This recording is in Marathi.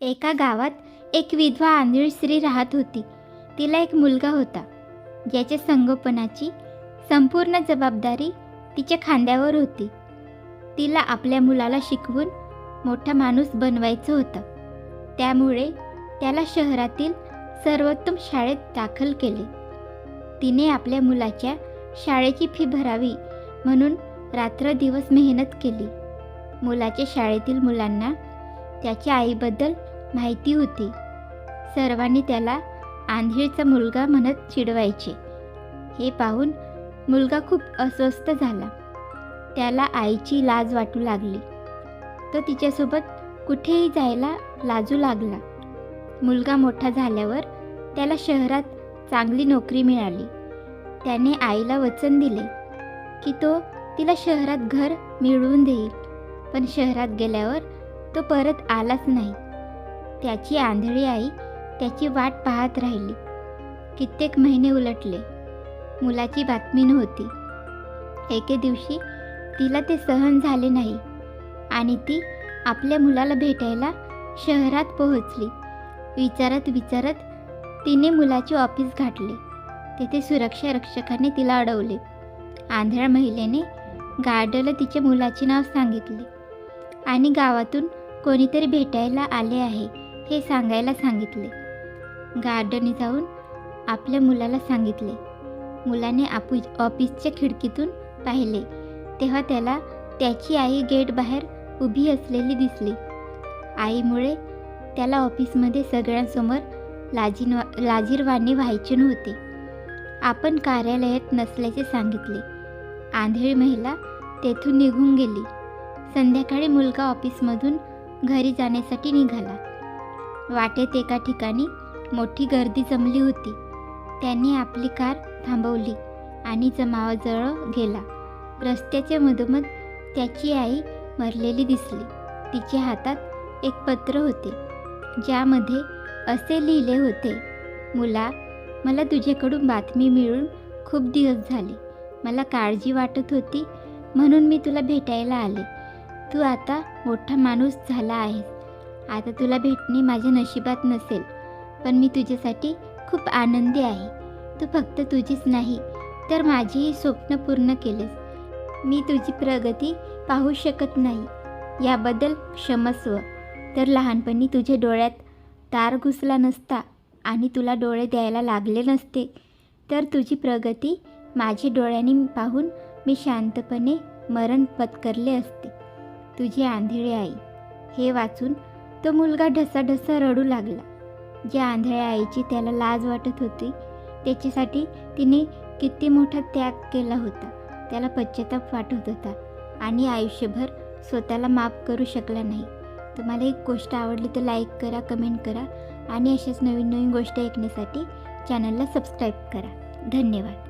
एका गावात एक विधवा आंधळी स्त्री राहत होती. तिला एक मुलगा होता. ज्याच्या संगोपनाची संपूर्ण जबाबदारी तिच्या खांद्यावर होती. तिला आपल्या मुलाला शिकवून मोठा माणूस बनवायचं होतं. त्यामुळे त्याला शहरातील सर्वोत्तम शाळेत दाखल केले. तिने आपल्या मुलाच्या शाळेची फी भरावी म्हणून रात्रदिवस मेहनत केली. मुलाच्या शाळेतील मुलांना त्याच्या आईबद्दल माहिती होती. सर्वांनी त्याला आंधळीचा मुलगा म्हणत चिडवायचे. हे पाहून मुलगा खूप अस्वस्थ झाला. त्याला आईची लाज वाटू लागली. तो तिच्यासोबत कुठेही जायला लाजू लागला. मुलगा मोठा झाल्यावर त्याला शहरात चांगली नोकरी मिळाली. त्याने आईला वचन दिले की तो तिला शहरात घर मिळवून देईल. पण शहरात गेल्यावर तो परत आलाच नाही. त्याची आंधळी आई त्याची वाट पाहत राहिली. कित्येक महिने उलटले. मुलाची बातमी नव्हती. एके दिवशी तिला ते सहन झाले नाही आणि ती आपल्या मुलाला भेटायला शहरात पोहोचली. विचारत विचारत तिने मुलाचे ऑफिस गाठले. तेथे सुरक्षा रक्षकाने तिला अडवले. आंधळ्या महिलेने गार्डला तिच्या मुलाचे नाव सांगितले. आणि गावातून कोणीतरी भेटायला आले आहे. हे सांगायला सांगितले. गार्डनी जाऊन आपल्या मुलाला सांगितले. मुलाने आपू ऑफिसच्या खिडकीतून पाहिले. तेव्हा त्याला त्याची आई गेट बाहेर उभी असलेली दिसली. आईमुळे त्याला ऑफिसमध्ये सगळ्यांसमोर लाजीन लाजीरवाणी व्हायचे नव्हते. आपण कार्यालयात नसल्याचे सांगितले. आंधळी महिला तेथून निघून गेली. संध्याकाळी मुलगा ऑफिसमधून घरी जाण्यासाठी निघाला. वाटेत एका ठिकाणी मोठी गर्दी जमली होती. त्यांनी आपली कार थांबवली आणि जमावाजवळ गेला. रस्त्याच्या मधोमध त्याची आई मरलेली दिसली. तिच्या हातात एक पत्र होते. ज्यामध्ये असे लिहिले होते मुला मला तुझ्याकडून बातमी मिळून खूप दिवस झाले. मला काळजी वाटत होती म्हणून मी तुला भेटायला आले. तू आता मोठा माणूस झाला आहेस. आता तुला भेटणे माझ्या नशिबात नसेल पण मी तुझ्यासाठी खूप आनंदी आहे. तू फक्त तुझीच नाही तर माझीही स्वप्न पूर्ण केलेस. मी तुझी प्रगती पाहू शकत नाही. याबद्दल क्षमस्व तर लहानपणी तुझ्या डोळ्यात तार घुसला नसता आणि तुला डोळे द्यायला लागले नसते तर तुझी प्रगती माझ्या डोळ्यांनी पाहून मी शांतपणे मरण पत्करले असते. तुझी आंधळी आई हे वाचून तो मुलगा ढसाढसा रडू लागला. ज्या आंधळ्या आईची त्याला लाज वाटत होती त्याच्यासाठी तिने किती मोठा त्याग केला होता त्याला पश्चाताप वाटत होता आणि आयुष्यभर स्वतःला माफ करू शकला नाही. तुम्हाला एक गोष्ट आवडली तर लाईक करा कमेंट करा आणि अशाच नवीन नवीन गोष्ट ऐकण्यासाठी चॅनलला सबस्क्राईब करा. धन्यवाद.